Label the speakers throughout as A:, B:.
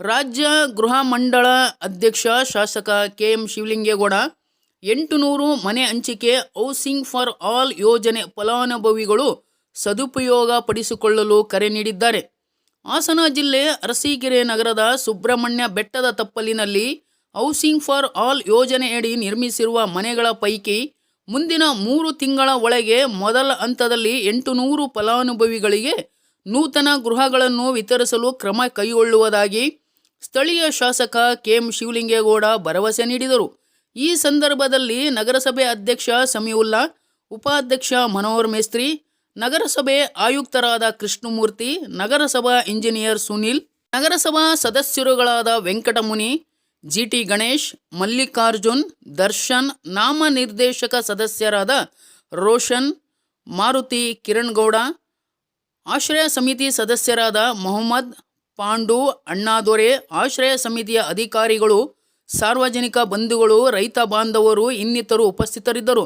A: ರಾಜ್ಯ ಗೃಹ ಮಂಡಳ ಅಧ್ಯಕ್ಷ ಶಾಸಕ ಕೆ ಎಂ ಶಿವಲಿಂಗೇಗೌಡ ಎಂಟು ನೂರು ಮನೆ ಹಂಚಿಕೆ ಹೌಸಿಂಗ್ ಫಾರ್ ಆಲ್ ಯೋಜನೆ ಫಲಾನುಭವಿಗಳು ಸದುಪಯೋಗ ಪಡಿಸಿಕೊಳ್ಳಲು ಕರೆ ನೀಡಿದ್ದಾರೆ. ಹಾಸನ ಜಿಲ್ಲೆ ಅರಸೀಕೆರೆ ನಗರದ ಸುಬ್ರಹ್ಮಣ್ಯ ಬೆಟ್ಟದ ತಪ್ಪಲಿನಲ್ಲಿ ಹೌಸಿಂಗ್ ಫಾರ್ ಆಲ್ ಯೋಜನೆಯಡಿ ನಿರ್ಮಿಸಿರುವ ಮನೆಗಳ ಪೈಕಿ ಮುಂದಿನ ಮೂರು ತಿಂಗಳ ಒಳಗೆ ಮೊದಲ ಹಂತದಲ್ಲಿ ಎಂಟು ನೂರು ಫಲಾನುಭವಿಗಳಿಗೆ ನೂತನ ಗೃಹಗಳನ್ನು ವಿತರಿಸಲು ಕ್ರಮ ಕೈಗೊಳ್ಳುವುದಾಗಿ ಸ್ಥಳೀಯ ಶಾಸಕ ಕೆಎಂ ಶಿವಲಿಂಗೇಗೌಡ ಭರವಸೆ ನೀಡಿದರು. ಈ ಸಂದರ್ಭದಲ್ಲಿ ನಗರಸಭೆ ಅಧ್ಯಕ್ಷ ಸಮೀವುಲ್ಲಾ ಉಪಾಧ್ಯಕ್ಷ ಮನೋಹರ್ ಮೇಸ್ತ್ರಿ, ನಗರಸಭೆ ಆಯುಕ್ತರಾದ ಕೃಷ್ಣಮೂರ್ತಿ, ನಗರಸಭಾ ಇಂಜಿನಿಯರ್ ಸುನಿಲ್, ನಗರಸಭಾ ಸದಸ್ಯರುಗಳಾದ ವೆಂಕಟಮುನಿ, ಜಿಟಿ ಗಣೇಶ್, ಮಲ್ಲಿಕಾರ್ಜುನ್, ದರ್ಶನ್, ನಾಮನಿರ್ದೇಶಕ ಸದಸ್ಯರಾದ ರೋಷನ್, ಮಾರುತಿ ಕಿರಣ್ ಗೌಡ ಆಶ್ರಯ ಸಮಿತಿ ಸದಸ್ಯರಾದ ಮೊಹಮ್ಮದ್ ಪಾಂಡು, ಅಣ್ಣಾದೊರೆ, ಆಶ್ರಯ ಸಮಿತಿಯ ಅಧಿಕಾರಿಗಳು, ಸಾರ್ವಜನಿಕ ಬಂಧುಗಳು, ರೈತ ಬಾಂಧವರು, ಇನ್ನಿತರು ಉಪಸ್ಥಿತರಿದ್ದರು.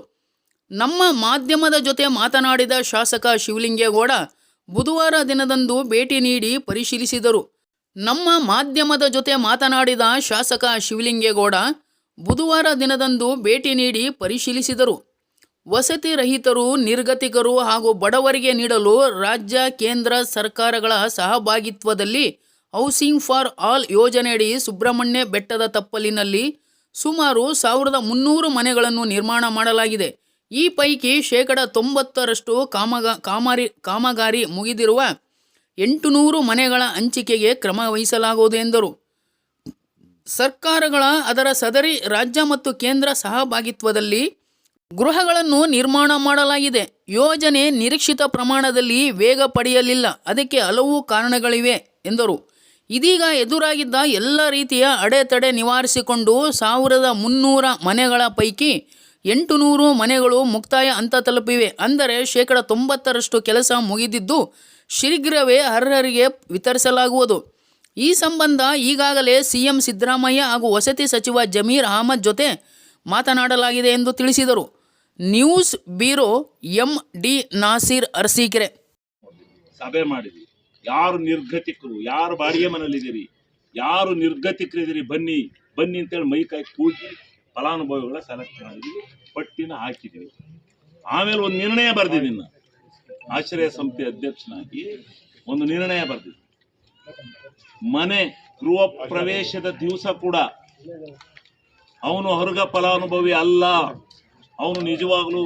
A: ನಮ್ಮ ಮಾಧ್ಯಮದ ಜೊತೆ ಮಾತನಾಡಿದ ಶಾಸಕ ಶಿವಲಿಂಗೇಗೌಡ ಬುಧವಾರ ದಿನದಂದು ಭೇಟಿ ನೀಡಿ ಪರಿಶೀಲಿಸಿದರು. ನಮ್ಮ ಮಾಧ್ಯಮದ ಜೊತೆ ಮಾತನಾಡಿದ ಶಾಸಕ ಶಿವಲಿಂಗೇಗೌಡ ಬುಧವಾರ ದಿನದಂದು ಭೇಟಿ ನೀಡಿ ಪರಿಶೀಲಿಸಿದರು. ವಸತಿ ರಹಿತರು, ನಿರ್ಗತಿಕರು ಹಾಗೂ ಬಡವರಿಗೆ ನೀಡಲು ರಾಜ್ಯ, ಕೇಂದ್ರ ಸರ್ಕಾರಗಳ ಸಹಭಾಗಿತ್ವದಲ್ಲಿ ಹೌಸಿಂಗ್ ಫಾರ್ ಆಲ್ ಯೋಜನೆಯಡಿ ಸುಬ್ರಹ್ಮಣ್ಯ ಬೆಟ್ಟದ ತಪ್ಪಲಿನಲ್ಲಿ ಸುಮಾರು ಸಾವಿರದ ಮುನ್ನೂರು ಮನೆಗಳನ್ನು ನಿರ್ಮಾಣ ಮಾಡಲಾಗಿದೆ. ಈ ಪೈಕಿ ಶೇಕಡ ತೊಂಬತ್ತರಷ್ಟು ಕಾಮಗ, ಕಾಮಾರಿ, ಕಾಮಗಾರಿ ಮುಗಿದಿರುವ ಎಂಟುನೂರು ಮನೆಗಳ ಹಂಚಿಕೆಗೆ ಕ್ರಮ ವಹಿಸಲಾಗುವುದು ಎಂದರು. ಸರ್ಕಾರಗಳ ಅದರ ಸದರಿ ರಾಜ್ಯ ಮತ್ತು ಕೇಂದ್ರ ಸಹಭಾಗಿತ್ವದಲ್ಲಿ ಗೃಹಗಳನ್ನು ನಿರ್ಮಾಣ ಮಾಡಲಾಗಿದೆ. ಯೋಜನೆ ನಿರೀಕ್ಷಿತ ಪ್ರಮಾಣದಲ್ಲಿ ವೇಗ ಪಡೆಯಲಿಲ್ಲ. ಅದಕ್ಕೆ ಹಲವು ಕಾರಣಗಳಿವೆ, ಎಂದರು. ಇದೀಗ ಎದುರಾಗಿದ್ದ ಎಲ್ಲ ರೀತಿಯ ಅಡೆತಡೆ ನಿವಾರಿಸಿಕೊಂಡು ಸಾವಿರದ ಮುನ್ನೂರ ಮನೆಗಳ ಪೈಕಿ ಎಂಟು ನೂರು ಮನೆಗಳು ಮುಕ್ತಾಯ ಹಂತ ತಲುಪಿವೆ. ಅಂದರೆ ಶೇಕಡ ತೊಂಬತ್ತರಷ್ಟು ಕೆಲಸ ಮುಗಿದಿದ್ದು ಶೀಘ್ರವೇ ಅರ್ಹರಿಗೆ ವಿತರಿಸಲಾಗುವುದು. ಈ ಸಂಬಂಧ ಈಗಾಗಲೇ ಸಿಎಂ ಸಿದ್ದರಾಮಯ್ಯ ಹಾಗೂ ವಸತಿ ಸಚಿವ ಜಮೀರ್ ಅಹಮದ್ ಜೊತೆ ಮಾತನಾಡಲಾಗಿದೆ ಎಂದು ತಿಳಿಸಿದರು. News bureau M D Naseer Arsikere.
B: ಸಭೆ ಮಾಡಿದ್ವಿ. ಯಾರು ನಿರ್ಗತಿಕರು, ಯಾರು ಬಾಡಿಗೆ ಮನೇಲಿದ್ದೀರಿ ಯಾರು ನಿರ್ಗತಿಕರಿದ್ದೀರಿ, ಬನ್ನಿ ಬನ್ನಿ ಅಂತೇಳಿ ಮೈ ಕೈ ಕೂಗಿ ಫಲಾನುಭವಿಗಳ ಸೆಲೆಕ್ಟ್ ಮಾಡಿದ್ವಿ, ಪಟ್ಟಿನ ಹಾಕಿದ್ದೀವಿ. ಆಮೇಲೆ ಒಂದು ನಿರ್ಣಯ ಬರ್ದಿದ್ದೀನಿ ಆಶ್ರಯ ಸಂಸ್ಥೆ ಅಧ್ಯಕ್ಷನಾಗಿ ಒಂದು ನಿರ್ಣಯ ಬರ್ದಿದ್ದೆ ಮನೆ, ಗೃಹ ಪ್ರವೇಶದ ದಿವಸ ಕೂಡ ಅವನು ಹೊರಗ ಫಲಾನುಭವಿ ಅಲ್ಲ. ಅವನು ನಿಜವಾಗ್ಲೂ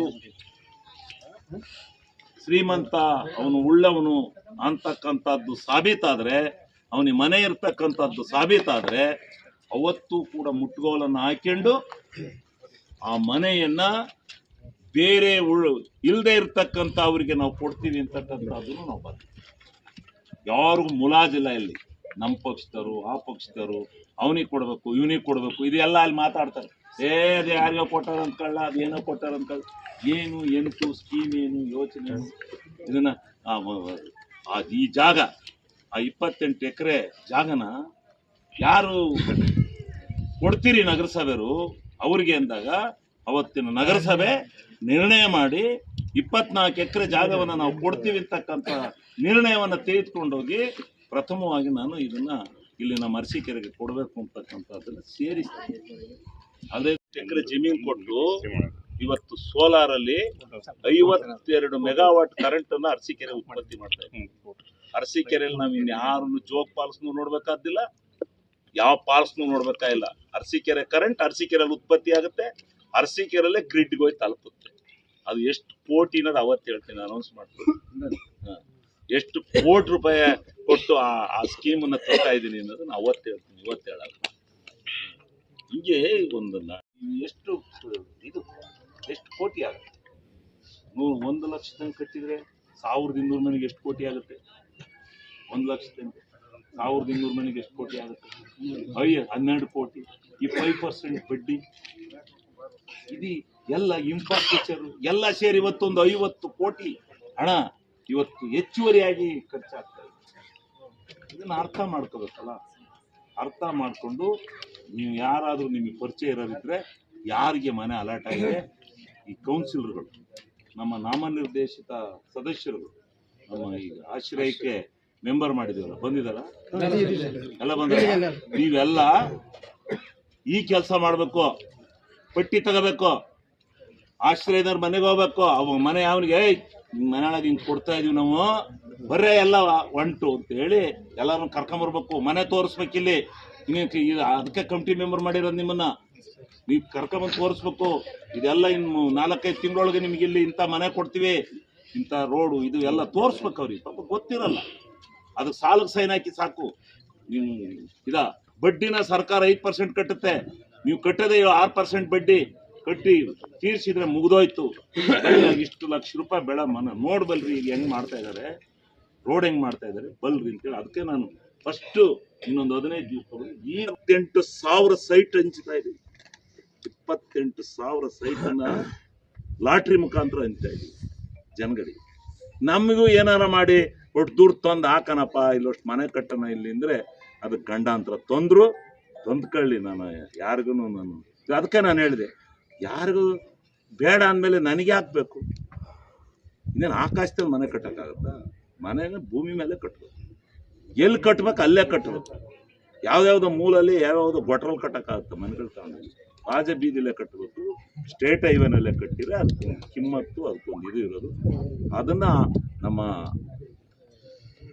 B: ಶ್ರೀಮಂತ, ಅವನು ಉಳ್ಳವನು ಅಂತಕ್ಕಂಥದ್ದು ಸಾಬೀತಾದರೆ ಅವನಿಗೆ ಮನೆ ಇರ್ತಕ್ಕಂಥದ್ದು ಸಾಬೀತಾದರೆ, ಅವತ್ತು ಕೂಡ ಮುಟ್ಟುಗೋಲನ್ನು ಹಾಕೊಂಡು ಆ ಮನೆಯನ್ನ ಬೇರೆ ಉಳ್ ಇಲ್ಲದೆ ಇರ್ತಕ್ಕಂಥ ಅವರಿಗೆ ನಾವು ಕೊಡ್ತೀವಿ ಅಂತಕ್ಕಂಥದ್ದನ್ನು ನಾವು ಬರ್ತೀವಿ ಯಾರಿಗೂ ಮುಲಾಜಿಲ್ಲ ಇಲ್ಲಿ. ನಮ್ಮ ಪಕ್ಷದವರು, ಆ ಪಕ್ಷದವರು, ಅವನಿಗೆ ಕೊಡಬೇಕು, ಇವನಿಗೆ ಕೊಡಬೇಕು, ಇದೆಲ್ಲ ಅಲ್ಲಿ ಮಾತಾಡ್ತಾರೆ. ಏ, ಅದು ಯಾರಿಗೋ ಕೊಟ್ಟಾರ ಅಂದ್ಕೊಳ್ಳ ಅದೇನೋ ಕೊಟ್ಟಾರ ಅಂದ್ಕೊಳ್ಳ. ಏನು ಎಂಟು ಸ್ಕೀಮ್ ಏನು ಯೋಚನೆ ಇದನ್ನು, ಆ ಈ ಜಾಗ, ಆ ಇಪ್ಪತ್ತೆಂಟು ಎಕರೆ ಜಾಗನ ಯಾರು ಕೊಡ್ತೀರಿ ನಗರಸಭೆರು ಅವ್ರಿಗೆ ಅಂದಾಗ, ಅವತ್ತಿನ ನಗರಸಭೆ ನಿರ್ಣಯ ಮಾಡಿ ಇಪ್ಪತ್ನಾಲ್ಕು ಎಕರೆ ಜಾಗವನ್ನು ನಾವು ಕೊಡ್ತೀವಿ ಅಂತಕ್ಕಂಥ ನಿರ್ಣಯವನ್ನು ತೆಗೆದುಕೊಂಡೋಗಿ ಪ್ರಥಮವಾಗಿ ನಾನು ಇದನ್ನು ಇಲ್ಲಿನ ನಮ್ಮ ಅರಸೀಕೆರೆಗೆ ಕೊಡಬೇಕು ಅಂತಕ್ಕಂಥದ್ದನ್ನು ಸೇರಿಸ್ತೀನಿ. ಅದೇ ಎಕರೆ ಜಮೀನು ಕೊಟ್ಟು ಇವತ್ತು ಸೋಲಾರ್ ಅಲ್ಲಿ ಐವತ್ತೆರಡು ಮೆಗಾವಾಟ್ ಕರೆಂಟ್ ಅನ್ನ ಅರಸೀಕೆರೆ ಉತ್ಪತ್ತಿ ಮಾಡ್ತಾ ಇದ್ದೀವಿ ಅರಸೀಕೆರೆಯಲ್ಲಿ ನಾವು ಇನ್ಯಾರನ್ನು ಜೋಗ್ ಪಾಲ್ಸ್ನು ನೋಡ್ಬೇಕಾದಿಲ್ಲ, ಯಾವ ಪಾಲ್ಸ್ನು ನೋಡ್ಬೇಕಾಗಿಲ್ಲ ಅರಸೀಕೆರೆ ಕರೆಂಟ್ ಅರಸೀಕೆರೆಯಲ್ಲಿ ಉತ್ಪತ್ತಿ ಆಗುತ್ತೆ, ಅರಸೀಕೆರೆಲ್ಲೇ ಗ್ರಿಡ್ಗೆ ಹೋಗಿ ತಲುಪುತ್ತೆ. ಅದು ಎಷ್ಟು ಕೋಟಿ ಅನ್ನೋದು ಅವತ್ತು ಹೇಳ್ತೀನಿ ಅನೌನ್ಸ್ ಮಾಡ್ತೀನಿ. ಎಷ್ಟು ಕೋಟಿ ರೂಪಾಯಿ ಕೊಟ್ಟು ಆ ಆ ಸ್ಕೀಮನ್ನು ತರ್ತಾ ಇದ್ದೀನಿ ಅನ್ನೋದನ್ನ ಅವತ್ತು ಹೇಳ್ತೀನಿ, ಇವತ್ತು ಹೇಳಲ್ಲ. ಹೀಗೆ ಒಂದು ಎಷ್ಟು ಇದು? ಎಷ್ಟು ಕೋಟಿ ಆಗುತ್ತೆ? ನೂರು, ಒಂದು ಲಕ್ಷ ತನಕ ಕಟ್ಟಿದ್ರೆ ಸಾವಿರದ ಇನ್ನೂರು ಮನೆಗೆ ಎಷ್ಟು ಕೋಟಿ ಆಗುತ್ತೆ? ಒಂದು ಲಕ್ಷ ತನಕ. ಸಾವಿರದ ಇನ್ನೂರು ಮನೆಗೆ ಎಷ್ಟು ಕೋಟಿ ಆಗುತ್ತೆ? ಅಯ್ಯ ಹನ್ನೆರಡು ಕೋಟಿ. ಈ ಫೈವ್ ಪರ್ಸೆಂಟ್ ಬಡ್ಡಿ. ಇದು ಎಲ್ಲ ಇನ್ಫ್ರಾಸ್ಟ್ರಕ್ಚರ್ ಎಲ್ಲ ಸೇರಿ ಇವತ್ತೊಂದು ಐವತ್ತು ಕೋಟಿ. ಹಣ ಇವತ್ತು ಹೆಚ್ಚುವರಿಯಾಗಿ ಖರ್ಚಾಗ್ತದೆ ಇದನ್ನ ಅರ್ಥ ಮಾಡ್ಕೋಬೇಕಲ್ಲ? ಅರ್ಥ ಮಾಡಿಕೊಂಡು ನೀವು ಯಾರಾದರೂ ನಿಮಗೆ ಪರಿಚಯ ಇರೋದಿದ್ರೆ ಯಾರಿಗೆ ಮನೆ ಅಲರ್ಟ್ ಆಗಿದೆ? ಈ ಕೌನ್ಸಿಲರ್ಗಳು ನಮ್ಮ ನಾಮನಿರ್ದೇಶಿತ ಸದಸ್ಯರುಗಳು, ನಮ್ಮ ಈ ಆಶ್ರಯಕ್ಕೆ ಮೆಂಬರ್ ಮಾಡಿದೀವಲ್ಲ ಬಂದಿದಲ್ಲ ಎಲ್ಲ ಬಂದ ನೀವೆಲ್ಲ ಈ ಕೆಲಸ ಮಾಡಬೇಕು, ಪಟ್ಟಿ ತಗೋಬೇಕು, ಆಶ್ರಯದವ್ರ ಮನೆಗೆ ಹೋಗ್ಬೇಕು, ಅವ ಮನೆ ಅವನಿಗೆ ಮನೆಯೊಳಗೆ ಹಿಂಗೆ ಕೊಡ್ತಾ ಇದೀವಿ ನಾವು, ಬರ್ರೆ ಎಲ್ಲ ಒಂಟು ಅಂತ ಹೇಳಿ ಎಲ್ಲಾರನ್ನ ಕರ್ಕೊಂಬರ್ಬೇಕು, ಮನೆ ತೋರಿಸ್ಬೇಕಿಲ್ಲಿ. ಇದು ಅದಕ್ಕೆ ಕಮಿಟಿ ಮೆಂಬರ್ ಮಾಡಿರೋದು ನಿಮ್ಮನ್ನ? ನೀವು ಕರ್ಕೊಂಬಂದು ತೋರಿಸ್ಬೇಕು. ಇದೆಲ್ಲ ಇನ್ನು ನಾಲ್ಕೈದು ತಿಂಗಳೊಳಗೆ ನಿಮ್ಗೆ ಇಲ್ಲಿ ಇಂಥ ಮನೆ ಕೊಡ್ತೀವಿ. ಇಂಥ ರೋಡು, ಇದು ಎಲ್ಲ ತೋರಿಸ್ಬೇಕು ಅವ್ರಿಗೆ. ಪಾಪ ಗೊತ್ತಿರಲ್ಲ. ಅದಕ್ಕೆ ಸಾಲಕ್ಕೆ ಸೈನ್ ಹಾಕಿ ಸಾಕು. ನೀವು ಇದ, ಬಡ್ಡಿನ ಸರ್ಕಾರ ಐದು ಪರ್ಸೆಂಟ್ ಕಟ್ಟುತ್ತೆ. ನೀವು ಕಟ್ಟದೆ ಆರು ಪರ್ಸೆಂಟ್ ಬಡ್ಡಿ ಕಟ್ಟಿ ತೀರ್ಸಿದ್ರೆ ಮುಗ್ದೋಯ್ತು. ಇಷ್ಟು ಲಕ್ಷ ರೂಪಾಯಿ ಬೆಳ ಮನ ನೋಡ್ಬಲ್ರಿ, ಈಗ ಹೆಂಗ್ ಮಾಡ್ತಾ ಇದ್ದಾರೆ ರೋಡ್ ಹೆಂಗ್ ಮಾಡ್ತಾ ಇದ್ದಾರೆ ಬಲ್ರಿ ಅಂತೇಳಿ ಅದಕ್ಕೆ ನಾನು ಫಸ್ಟ್ ಇನ್ನೊಂದು ಹದಿನೈದು ದಿವಸ ಇಪ್ಪತ್ತೆಂಟು ಸಾವಿರ ಸೈಟ್ ಹಂಚ್ತಾ ಇದೆ. ಇಪ್ಪತ್ತೆಂಟು ಸಾವಿರ ಸೈಟ್ ಅನ್ನ ಲಾಟ್ರಿ ಮುಖಾಂತರ ಹಂಚ್ತಾ ಇದೀವಿ ಜನಗಳಿಗೆ. ನಮಗೂ ಏನಾರ ಮಾಡಿ ಒಟ್ಟು ದುಡ್ಡು ತಂದು ಹಾಕನಪ್ಪ, ಇಲ್ಲೊಷ್ಟು ಮನೆ ಕಟ್ಟಣ ಇಲ್ಲಿ ಅಂದ್ರೆ ಅದಕ್ಕೆ ಗಂಡಾಂತರ. ತೊಂದ್ರು ತಂದ್ಕೊಳ್ಳಿ ನಾನು ಯಾರಿಗೂ ನಾನು. ಅದಕ್ಕೆ ನಾನು ಹೇಳಿದೆ, ಯಾರಿಗೂ ಬೇಡ ಅಂದಮೇಲೆ ನನಗೆ ಹಾಕ್ಬೇಕು ಇನ್ನೇನು ಆಕಾಶದಲ್ಲಿ ಮನೆ ಕಟ್ಟಕ್ಕಾಗತ್ತಾ? ಮನೆನ ಭೂಮಿ ಮೇಲೆ ಕಟ್ಟಬೇಕು ಎಲ್ಲಿ ಕಟ್ಬೇಕು, ಅಲ್ಲೇ ಕಟ್ಟಬೇಕು ಯಾವ್ದಾವ್ದೋ ಮೂಲಲ್ಲಿ ಯಾವ್ಯಾವ್ದೋ ಬಟ್ರೋಲ್ ಕಟ್ಟಕ್ಕಾಗುತ್ತೆ ಮನೆಗಳು ತಗೊಂಡು ರಾಜ ಬೀದಿಲೇ ಕಟ್ಟಬೇಕು ಸ್ಟೇಟ್ ಹೈವೇನಲ್ಲೇ ಕಟ್ಟಿದ್ರೆ ಅದಕ್ಕೆ ಕಿಮ್ಮತ್ತು ಅದಕ್ಕೊಂದು ಇದು ಇರೋದು. ಅದನ್ನ ನಮ್ಮ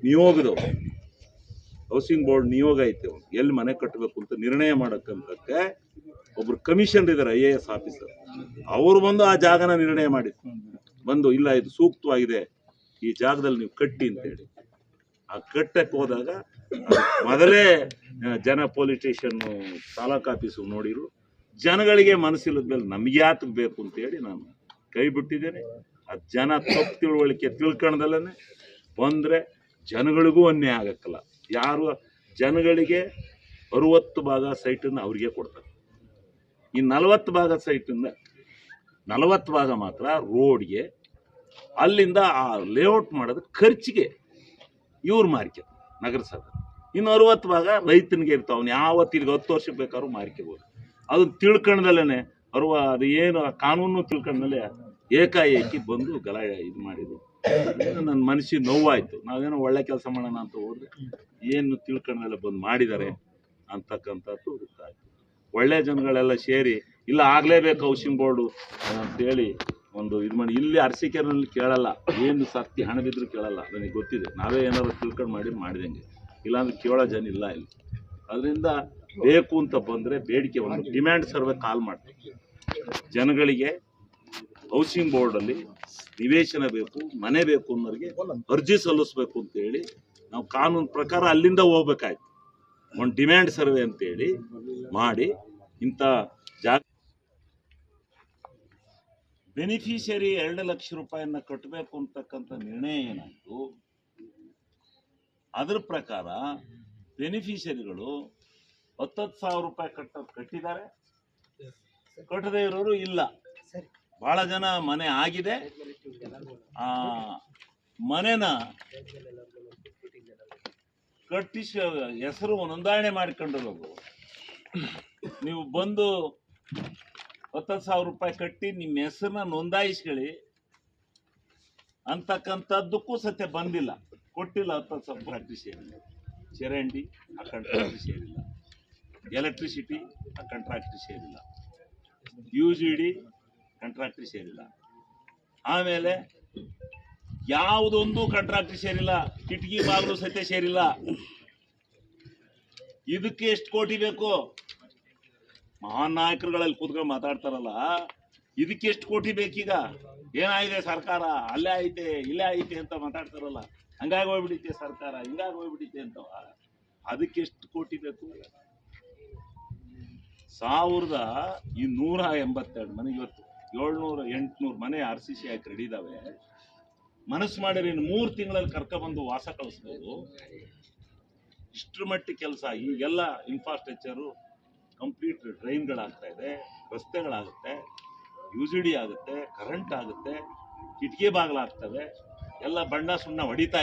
B: ನಿಯೋಗದವ್ರು ಹೌಸಿಂಗ್ ಬೋರ್ಡ್ ನಿಯೋಗ ಐತೆ ಎಲ್ಲಿ ಮನೆ ಕಟ್ಟಬೇಕು ಅಂತ ನಿರ್ಣಯ ಮಾಡಕ್ಕಂತಕ್ಕೆ ಒಬ್ರು ಕಮಿಷನ್ ಇದ್ದಾರೆ ಐ ಎ ಎಸ್ ಆಫೀಸರ್ ಅವರು ಬಂದು ಆ ಜಾಗನ ನಿರ್ಣಯ ಮಾಡಿದ್ರು. ಬಂದು, ಇಲ್ಲ, ಇದು ಸೂಕ್ತವಾಗಿದೆ. ಈ ಜಾಗದಲ್ಲಿ ನೀವು ಕಟ್ಟಿ ಅಂತ ಹೇಳಿ ಆ ಕಟ್ಟಕ್ಕೆ ಹೋದಾಗ ಮೊದಲೇ ಜನ ಪೊಲೀಸ್ ಸ್ಟೇಷನ್ನು ತಾಲೂಕ್ ಆಫೀಸು ನೋಡಿರು. ಜನಗಳಿಗೆ ಮನಸ್ಸಿಲ್ಲದ ಮೇಲೆ ನಮ್ಗೆ ಯಾತಕ್ ಬೇಕು ಅಂತ ಹೇಳಿ ನಾನು ಕೈ ಬಿಟ್ಟಿದ್ದೇನೆ. ಆ ಜನ ತಪ್ಪು ತಿಳುವಳಿಕೆ ತಿಳ್ಕೊಂಡದಲ್ಲೇ ಬಂದ್ರೆ ಜನಗಳಿಗೂ ಅನ್ಯಾಯ ಆಗಕ್ಕಲ್ಲ. ಯಾರು, ಜನಗಳಿಗೆ ಅರುವತ್ತು ಭಾಗ ಸೈಟನ್ನು ಅವ್ರಿಗೆ ಕೊಡ್ತಾರೆ. ಈ ನಲವತ್ತು ಭಾಗ ಸೈಟಿಂದ ನಲವತ್ತು ಭಾಗ ಮಾತ್ರ ರೋಡ್ಗೆ ಅಲ್ಲಿಂದ ಆ ಲೇಔಟ್ ಮಾಡೋದು ಖರ್ಚಿಗೆ. ಇವ್ರು ಮಾರ್ಕೆಟ್ ನಗರಸಭೆ. ಇನ್ನು ಅರವತ್ತು ಭಾಗ ರೈತನಿಗೆ ಇರ್ತಾವ. ಅವ್ನು ಯಾವತ್ತು ಇಲ್ಲಿಗೆ ಹತ್ತು ವರ್ಷಕ್ಕೆ ಬೇಕಾದ್ರೂ ಮಾರ್ಕೋಬೋದು. ಅದು ತಿಳ್ಕೊಂಡಲ್ಲೇ ಅರುವ, ಅದು ಏನು ಆ ಕಾನೂನು ತಿಳ್ಕೊಂಡಲ್ಲೇ ಏಕಾಏಕಿ ಬಂದು ಗಲ ಇದು ಮಾಡಿದ್ರು. ನನ್ನ ಮನಸ್ಸಿಗೆ ನೋವಾಯ್ತು. ನಾವೇನೋ ಒಳ್ಳೆ ಕೆಲಸ ಮಾಡೋಣ ಅಂತ ಹೋದ್ರೆ ಏನು ತಿಳ್ಕೊಂಡ್ಮೇಲೆ ಬಂದು ಮಾಡಿದ್ದಾರೆ ಅಂತಕ್ಕಂಥದ್ದು ಗೊತ್ತಾಯ್ತು. ಒಳ್ಳೆ ಜನಗಳೆಲ್ಲ ಸೇರಿ, ಇಲ್ಲ ಆಗಲೇಬೇಕು ಹೌಸಿಂಗ್ ಬೋರ್ಡು ಅಂತೇಳಿ ಒಂದು ಇದು ಮಾಡಿ, ಇಲ್ಲಿ ಅರಸಿಕೆರೆನಲ್ಲಿ ಕೇಳಲ್ಲ. ಏನು ಸರ್ತಿ ಹಣ ಬಿದ್ದರೂ ಕೇಳಲ್ಲ. ನನಗೆ ಗೊತ್ತಿದೆ. ನಾವೇ ಏನಾದ್ರು ತಿಳ್ಕೊಂಡು ಮಾಡಿ, ಮಾಡಿದಂಗೆ. ಇಲ್ಲಾಂದ್ರೆ ಕೇಳೋ ಜನ ಇಲ್ಲ ಇಲ್ಲಿ. ಅದರಿಂದ ಬೇಕು ಅಂತ ಬಂದರೆ ಬೇಡಿಕೆ ಒಂದು ಡಿಮ್ಯಾಂಡ್ ಸರ್ವೆ ಕಾಲ್ ಮಾಡ್ತೀವಿ ಜನಗಳಿಗೆ ಹೌಸಿಂಗ್ ಬೋರ್ಡಲ್ಲಿ ನಿವೇಶನ ಬೇಕು, ಮನೆ ಬೇಕು ಅನ್ನೋರಿಗೆ ಅರ್ಜಿ ಸಲ್ಲಿಸ್ಬೇಕು ಅಂತೇಳಿ ನಾವು ಕಾನೂನು ಪ್ರಕಾರ ಅಲ್ಲಿಂದ ಹೋಗ್ಬೇಕಾಯ್ತು. ಒಂದು ಡಿಮ್ಯಾಂಡ್ ಸರ್ವೆ ಅಂತೇಳಿ ಮಾಡಿ ಇಂಥ ಜಾಗ ಬೆನಿಫಿಷರಿ ಎರಡು ಲಕ್ಷ ರೂಪಾಯಿಯನ್ನ ಕಟ್ಟಬೇಕು ಅಂತಕ್ಕಂಥ ನಿರ್ಣಯ ಏನಾಯ್ತು? ಅದರ ಪ್ರಕಾರ ಬೆನಿಫಿಷರಿಗಳು ಹತ್ತತ್ತು ಸಾವಿರ ರೂಪಾಯಿ ಕಟ್ಟ ಕಟ್ಟಿದ್ದಾರೆ. ಕಟ್ಟದೇ ಇರೋರು ಇಲ್ಲ. ಬಹಳ ಜನ ಮನೆ ಆಗಿದೆ. ಆ ಮನೆನ ಕಟ್ಟಿಸ ಹೆಸರು ನೋಂದಾಯಣೆ ಮಾಡಿಕೊಂಡಿರೋದು ನೀವು ಬಂದು ಹತ್ತತ್ತು ಸಾವಿರ ರೂಪಾಯಿ ಕಟ್ಟಿ ನಿಮ್ಮ ಹೆಸರನ್ನ ನೋಂದಾಯಿಸ್ಕೊಳ್ಳಿ. ಅಂತಕ್ಕಂಥದ್ದಕ್ಕೂ ಸತ್ಯ ಬಂದಿಲ್ಲ. ಕೊಟ್ಟಿಲ್ಲ ಹತ್ತತ್ತು ಸಾವಿರ ಫ್ಯಾಕ್ಟ್ರಿ ಸೇರಿಲ್ಲ ಚರಂಡಿ, ಆ ಕಾಂಟ್ರಾಕ್ಟ್ರಿ ಸೇರಿಲ್ಲ ಎಲೆಕ್ಟ್ರಿಸಿಟಿ ಆ ಕಾಂಟ್ರಾಕ್ಟ್ರಿ ಸೇರಿಲ್ಲ ಯು ಜಿ ಡಿ ಕಂಟ್ರಾಕ್ಟ್ರಿ ಸೇರಿಲ್ಲ ಆಮೇಲೆ ಯಾವುದೊಂದು ಕಾಂಟ್ರಾಕ್ಟ್ರಿ ಸೇರಿಲ್ಲ ಕಿಟಕಿ, ಬಾಗಿಲು ಸತ್ಯ ಸೇರಿಲ್ಲ ಇದಕ್ಕೆ ಎಷ್ಟು ಕೋಟಿ ಬೇಕು? ಮಹಾನ್ ನಾಯಕರುಗಳಲ್ಲಿ ಕೂತ್ಕೊಂಡು ಮಾತಾಡ್ತಾರಲ್ಲ, ಇದಕ್ಕೆ ಎಷ್ಟು ಕೋಟಿ ಬೇಕೀಗ? ಏನಾಗಿದೆ ಸರ್ಕಾರ? ಅಲ್ಲೇ ಐತೆ, ಇಲ್ಲೇ ಐತೆ ಅಂತ ಮಾತಾಡ್ತಾರಲ್ಲ, ಹಂಗಾಗಿ ಹೋಗ್ಬಿಡಿತೆ ಸರ್ಕಾರ, ಹಿಂಗಾಗಿ ಹೋಗ್ಬಿಡಿತೆ ಅಂತ ಅದಕ್ಕೆ ಎಷ್ಟು ಕೋಟಿ ಬೇಕು? ಸಾವಿರದ ಈ ನೂರ ಎಂಬತ್ತೆರಡು ಮನೆ ಇವತ್ತು, ಏಳ್ನೂರ ಎಂಟ್ನೂರು ಮನೆ ಆರ್ ಸಿ ಸಿ ರೆಡಿ ಇದಾವೆ. ಮನಸ್ಸು ಮಾಡಿದ್ರೆ ಇನ್ನು ಮೂರು ತಿಂಗಳಲ್ಲಿ ಕರ್ಕೊಬಂದು ವಾಸ ಕಳಿಸ್ಬೋದು. ಇಷ್ಟರ ಮಟ್ಟಿಗೆ ಕೆಲಸ ಈಗೆಲ್ಲ ಇನ್ಫ್ರಾಸ್ಟ್ರಕ್ಚರು ಕಂಪ್ಲೀಟ್ ಡ್ರೈನ್ಗಳಾಗ್ತಾ ಇದೆ, ರಸ್ತೆಗಳಾಗುತ್ತೆ ಜಿ ಡಿ ಆಗುತ್ತೆ ಕರೆಂಟ್ ಆಗುತ್ತೆ, ಕಿಟಕಿ ಬಾಗಿಲಾಗ್ತವೆ, ಎಲ್ಲ ಬಣ್ಣ ಸುಣ್ಣ ಹೊಡಿತಾ